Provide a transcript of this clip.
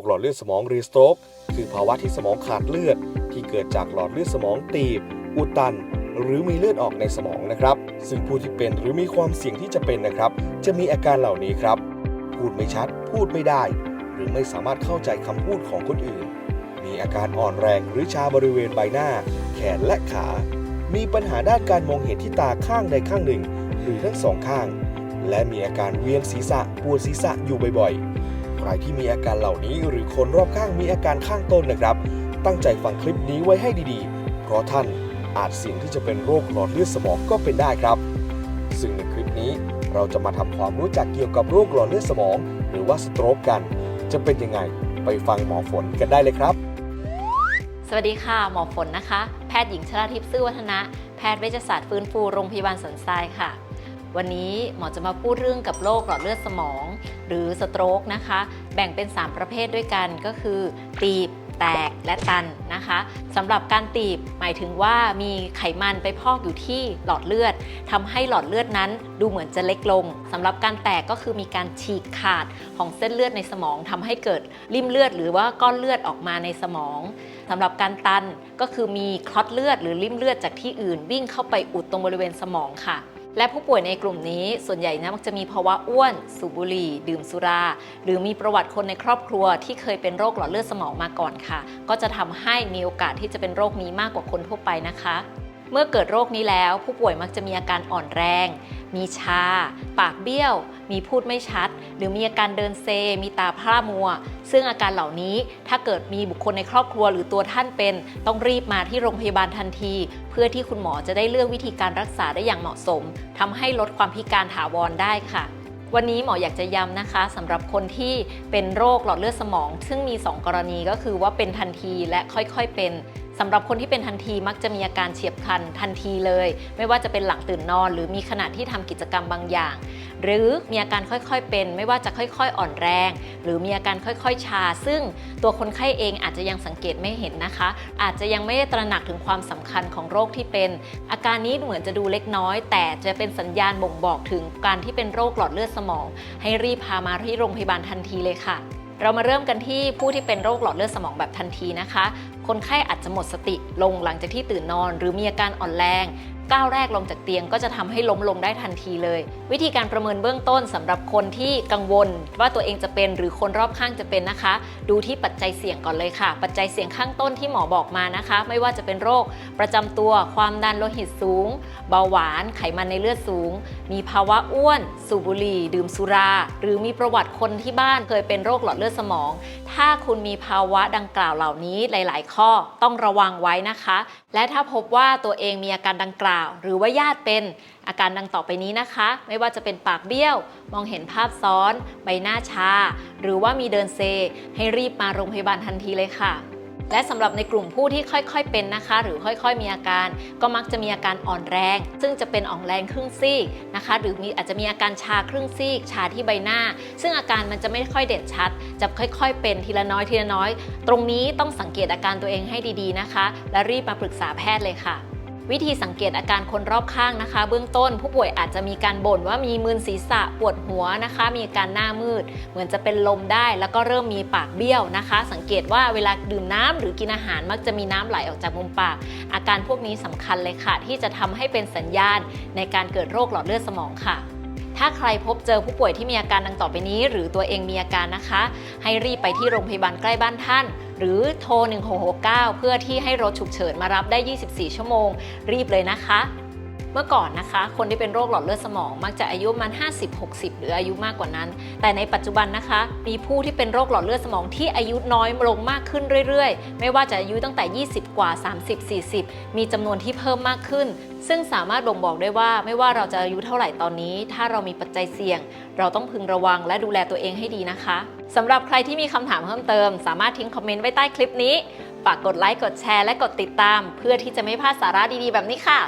คหลอดเลือดสมองหรือสโตรกคือภาวะที่สมองขาดเลือด ที่เกิดจากหลอดเลือดสมองตีบ อุดตัน หรือมีเลือดออกในสมองนะครับ ซึ่งผู้ที่เป็นหรือมีความเสี่ยงที่จะเป็นนะครับ จะมีอาการเหล่านี้ครับ พูดไม่ชัด พูดไม่ได้ หรือไม่สามารถเข้าใจคำพูดของคนอื่น มีอาการอ่อนแรงหรือชาบริเวณใบหน้า แขนและขา มีปัญหาด้านการมองเห็นที่ตาข้างใดข้างหนึ่ง หรือทั้งสองข้าง และมีอาการเวียนศีรษะปวดศีรษะอยู่บ่อยๆ ใครที่มีอาการเหล่านี้ หรือคนรอบข้างมีอาการข้างต้นนะครับ ตั้งใจฟังคลิปนี้ไว้ให้ดีๆ เพราะท่านอาจเสี่ยงที่จะเป็นโรคหลอดเลือดสมองก็เป็นได้ครับ ซึ่งในคลิปนี้เราจะมาทำความรู้จักเกี่ยวกับโรคหลอดเลือดสมอง หรือว่าสโตรกกัน จะเป็นยังไงไปฟังหมอฝนกันได้เลยครับ สวัสดีค่ะ หมอฝนนะคะ แพทย์หญิงชลาทิพย์ซื่อวัฒนะ แพทย์เวชศาสตร์ฟื้นฟูโรงพยาบาลสันทรายค่ะ วันนี้หมอจะมาพูดเรื่องกับโรคหลอดเลือดสมอง หรือสโตรกนะคะ แบ่งเป็น 3 ประเภทด้วยกันก็คือ ตีบ แตกและตันนะคะสำหรับการตีบหมายถึงว่ามีไขมันไปพอกอยู่ที่หลอดเลือดทำให้หลอดเลือดนั้นดูเหมือนจะเล็กลงสำหรับการแตกก็คือมีการฉีกขาดของเส้นเลือดในสมองทำให้เกิดริ่มเลือด หรือว่าก้อนเลือดออกมาในสมองสำหรับการตันก็คือมีคลอตเลือดหรือริ่มเลือดจากที่อื่นวิ่งเข้าไปอุดตรงบริเวณสมองค่ะ และผู้ป่วยในกลุ่มนี้ส่วนใหญ่นะมักจะมีภาวะอ้วน สูบบุหรี่ ดื่มสุรา หรือมีประวัติคนในครอบครัวที่เคยเป็นโรคหลอดเลือดสมองมาก่อนค่ะ ก็จะทำให้มีโอกาสที่จะเป็นโรคนี้มากกว่าคนทั่วไปนะคะ เมื่อเกิดโรคนี้แล้ว ผู้ป่วยมักจะมีอาการอ่อนแรง มีชา ปากเบี้ยว มีพูดไม่ชัด หรือมีอาการเดินเซ มีตาพร่ามัว ซึ่งอาการเหล่านี้ถ้าเกิดมีบุคคลในครอบครัวหรือตัวท่านเป็น ต้องรีบมาที่โรงพยาบาลทันที เพื่อที่คุณหมอจะได้เลือกวิธีการรักษาได้อย่างเหมาะสมทำให้ลดความพิการถาวรได้ค่ะวันนี้หมออยากจะย้ำนะคะสำหรับคนที่เป็นโรคหลอดเลือดสมอง ซึ่งมี 2 กรณีก็คือว่าเป็นทันทีและค่อยๆเป็น สำหรับคนที่เป็นทันทีมักจะมีอาการเฉียบพลันทันทีเลย ไม่ว่าจะเป็นหลังตื่นนอน หรือมีขณะที่ทำกิจกรรมบางอย่าง หรือมีอาการค่อยๆเป็น ไม่ว่าจะค่อย ๆ อ่อนแรง หรือมีอาการค่อยๆชา ซึ่งตัวคนไข้เองอาจจะยังสังเกตไม่เห็นนะคะ อาจจะยังไม่ได้ตระหนักถึงความสำคัญของโรคที่เป็น อาการนี้เหมือนจะดูเล็กน้อย แต่จะเป็นสัญญาณบ่งบอกถึงการที่เป็นโรคหลอดเลือดสมอง ให้รีบพามาที่โรงพยาบาลทันทีเลยค่ะ เรามาเริ่มกันที่ผู้ที่เป็นโรคหลอดเลือดสมองแบบทันทีนะคะ คนไข้อาจจะหมดสติลงหลังจากที่ตื่นนอน หรือมีอาการอ่อนแรง ก้าวแรกลงจากเตียงก็จะทำให้ล้มลงได้ทันทีเลย วิธีการประเมินเบื้องต้นสำหรับคนที่กังวล ว่าตัวเองจะเป็นหรือคนรอบข้างจะเป็นนะคะ ดูที่ปัจจัยเสี่ยงก่อนเลยค่ะ ปัจจัยเสี่ยงข้างต้นที่หมอบอกมานะคะ ไม่ว่าจะเป็นโรคประจำตัว ความดันโลหิตสูง เบาหวาน ไขมันในเลือดสูง มีภาวะอ้วน สูบบุหรี่ ดื่มสุรา หรือมีประวัติคนที่บ้านเคยเป็นโรคหลอดเลือดสมอง ถ้าคุณมีภาวะดังกล่าวเหล่านี้หลาย ๆ ข้อต้องระวังไว้นะคะ และถ้าพบว่าตัวเองมีอาการดังกล่าวหรือว่าญาติเป็นอาการดังต่อไปนี้นะคะ ไม่ว่าจะเป็นปากเบี้ยว มองเห็นภาพซ้อน ใบหน้าชา หรือว่ามีเดินเซ ให้รีบมาโรงพยาบาลทันทีเลยค่ะและสำหรับในกลุ่มผู้ที่ค่อยๆ เป็นนะคะ หรือค่อยๆ มีอาการ ก็มักจะมีอาการอ่อนแรง ซึ่งจะเป็นอ่อนแรงครึ่งซีกนะคะ หรือมีอาจจะมีอาการชาครึ่งซีก ชาที่ใบหน้า ซึ่งอาการมันจะไม่ค่อยเด่นชัด จะค่อยๆ เป็นทีละน้อยทีละน้อย ตรงนี้ต้องสังเกตอาการตัวเองให้ดีๆนะคะ และรีบมาปรึกษาแพทย์เลยค่ะ วิธีสังเกตอาการคนรอบข้างนะคะ เบื้องต้นผู้ป่วยอาจจะมีการบ่นว่ามีมึนศีรษะปวดหัวนะคะ มีอาการหน้ามืด เหมือนจะเป็นลมได้ แล้วก็เริ่มมีปากเบี้ยวนะคะ สังเกตว่าเวลาดื่มน้ำหรือกินอาหารมักจะมีน้ำไหลออกจากมุมปาก อาการพวกนี้สำคัญเลยค่ะ ที่จะทำให้เป็นสัญญาณในการเกิดโรคหลอดเลือดสมองค่ะถ้าใครพบเจอผู้ป่วยที่มีอาการดังต่อไปนี้ หรือตัวเองมีอาการนะคะ ให้รีบไปที่โรงพยาบาลใกล้บ้านท่าน หรือโทร 1669 เพื่อที่ให้รถฉุกเฉินมารับได้ 24 ชั่วโมง รีบเลยนะคะ เมื่อก่อนนะคะ คนที่เป็นโรคหลอดเลือดสมอง มักจะอายุประมัน50-60 หรืออายุมากกว่านั้น แต่ในปัจจุบันนะคะ มีผู้ที่เป็นโรคหลอดเลือดสมองที่อายุน้อยลงมากขึ้นเรื่อยๆ ไม่ว่าจะอายุตั้งแต่ 20 กว่า 30-40 มีจำนวนที่เพิ่มมากขึ้น ซึ่งสามารถบ่งบอกได้ว่าไม่ว่าเราจะอายุเท่าไหร่ตอนนี้ ถ้าเรามีปัจจัยเสี่ยง เราต้องพึงระวังและดูแลตัวเองให้ดีนะคะสำหรับใครที่มีคำถามเพิ่มเติม สามารถทิ้งคอมเมนต์ไว้ใต้คลิปนี้ฝากกดไลค์กดแชร์และกดติดตาม เพื่อที่จะไม่พลาดสาระดีๆ แบบนี้ค่ะ